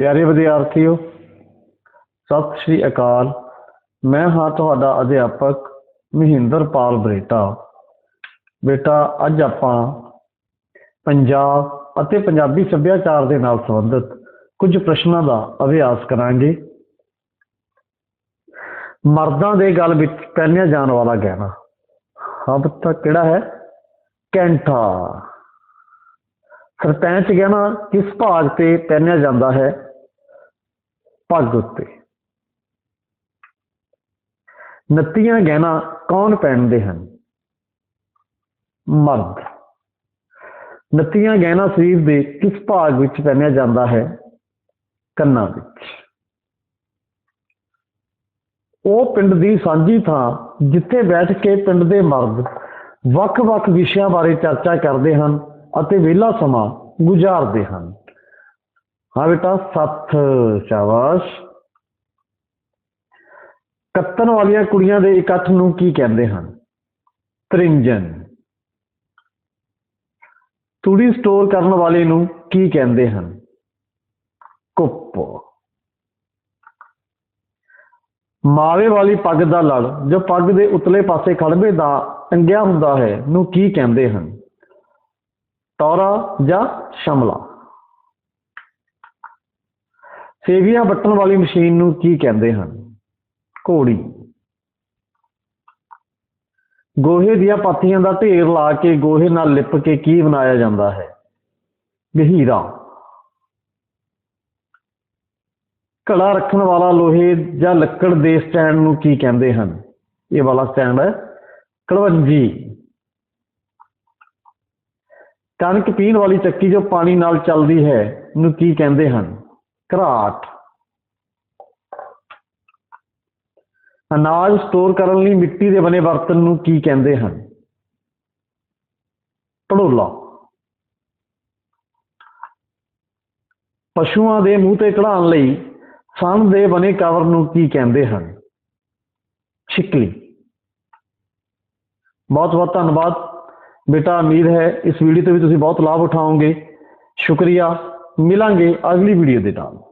ਪਿਆਰੇ ਵਿਦਿਆਰਥੀਓ, ਸਤਿ ਸ਼੍ਰੀ ਅਕਾਲ। ਮੈਂ ਹਾਂ ਤੁਹਾਡਾ ਅਧਿਆਪਕ ਮਹਿੰਦਰਪਾਲ ਬਰੇਟਾ। ਬੇਟਾ, ਅੱਜ ਆਪਾਂ ਪੰਜਾਬ ਅਤੇ ਪੰਜਾਬੀ ਸੱਭਿਆਚਾਰ ਦੇ ਨਾਲ ਸੰਬੰਧਿਤ ਕੁਝ ਪ੍ਰਸ਼ਨਾਂ ਦਾ ਅਭਿਆਸ ਕਰਾਂਗੇ। ਮਰਦਾਂ ਦੇ ਗਲ ਵਿੱਚ ਪਹਿਨਿਆ ਜਾਣ ਵਾਲਾ ਗਹਿਣਾ। ਹਾਂ ਬੱਤਾ ਕਿਹੜਾ ਹੈ? ਕੈਂਠਾ। ਸਰਪੰਚ ਗਹਿਣਾ ਕਿਸ ਭਾਗ ਤੇ ਪਹਿਨਿਆ ਜਾਂਦਾ ਹੈ? ਪੱਗ ਉੱਤੇ। ਨੱਤੀਆਂ ਗਹਿਣਾ ਕੌਣ ਪਹਿਨਦੇ ਹਨ? ਮਰਦ। ਨੱਤੀਆਂ ਗਹਿਣਾ ਸਰੀਰ ਦੇ ਕਿਸ ਭਾਗ ਵਿੱਚ ਪਹਿਨਿਆ ਜਾਂਦਾ ਹੈ? ਕੰਨਾਂ ਵਿੱਚ। ਉਹ ਪਿੰਡ ਦੀ ਸਾਂਝੀ ਥਾਂ ਜਿੱਥੇ ਬੈਠ ਕੇ ਪਿੰਡ ਦੇ ਮਰਦ ਵੱਖ-ਵੱਖ ਵਿਸ਼ਿਆਂ ਬਾਰੇ ਚਰਚਾ ਕਰਦੇ ਹਨ ਅਤੇ ਵਿਹਲਾ ਸਮਾਂ ਗੁਜ਼ਾਰਦੇ ਹਨ। ਹਾਂ ਬੇਟਾ, ਸੱਤ, ਸ਼ਾਬਾਸ਼। ਕੱਤਣ ਵਾਲੀਆਂ ਕੁੜੀਆਂ ਦੇ ਇਕੱਠ ਨੂੰ ਕੀ ਕਹਿੰਦੇ ਹਨ? ਤ੍ਰਿੰਜਨ। ਤੂੜੀ ਸਟੋਰ ਕਰਨ ਵਾਲੇ ਨੂੰ ਕੀ ਕਹਿੰਦੇ ਹਨ? ਕੁੱਪ। ਮਾਵੇ ਵਾਲੀ ਪੱਗ ਦਾ ਲੜ, ਜੋ ਪੱਗ ਦੇ ਉਤਲੇ ਪਾਸੇ ਖੜਬੇ ਦਾ ਟੰਗਿਆ ਹੁੰਦਾ ਹੈ, ਨੂੰ ਕੀ ਕਹਿੰਦੇ ਹਨ? ਟੌਰਾ ਜਾਂ ਸ਼ਮਲਾ? ਸੇਵੀਆਂ ਵੱਟਣ ਵਾਲੀ ਮਸ਼ੀਨ ਨੂੰ ਕੀ ਕਹਿੰਦੇ ਹਨ? ਘੋੜੀ। ਗੋਹੇ ਦੀਆਂ ਪਾਥੀਆਂ ਦਾ ਢੇਰ ਲਾ ਕੇ ਗੋਹੇ ਨਾਲ ਲਿਪ ਕੇ ਕੀ ਬਣਾਇਆ ਜਾਂਦਾ ਹੈ? ਗਹੀਰਾ। ਘੜਾ ਰੱਖਣ ਵਾਲਾ ਲੋਹੇ ਜਾਂ ਲੱਕੜ ਦੇ ਸਟੈਂਡ ਨੂੰ ਕੀ ਕਹਿੰਦੇ ਹਨ? ਇਹ ਵਾਲਾ ਸਟੈਂਡ ਹੈ ਕੜਵੰਜੀ ਕਣਕ ਪੀਣ ਵਾਲੀ ਚੱਕੀ ਜੋ ਪਾਣੀ ਨਾਲ ਚੱਲਦੀ ਹੈ, ਨੂੰ ਕੀ ਕਹਿੰਦੇ ਹਨ? ਘਰਾਟ। ਅਨਾਜ ਸਟੋਰ ਕਰਨ ਲਈ ਮਿੱਟੀ ਦੇ ਬਣੇ ਬਰਤਨ ਨੂੰ ਕੀ ਕਹਿੰਦੇ ਹਨ? ਪੜੋਲਾ ਪਸ਼ੂਆਂ ਦੇ ਮੂੰਹ ਤੇ ਚੜਾਉਣ ਲਈ ਸਣ ਦੇ ਬਣੇ ਕਵਰ ਨੂੰ ਕੀ ਕਹਿੰਦੇ ਹਨ? ਛਿਕਲੀ। ਬਹੁਤ ਬਹੁਤ ਧੰਨਵਾਦ। ਬੇਟਾ, ਉਮੀਦ ਹੈ ਇਸ ਵੀਡੀਓ ਤੋਂ ਵੀ ਤੁਸੀਂ ਬਹੁਤ ਲਾਭ ਉਠਾਓਗੇ। ਸ਼ੁਕਰੀਆ। ਮਿਲਾਂਗੇ ਅਗਲੀ ਵੀਡੀਓ ਦੇ ਨਾਲ।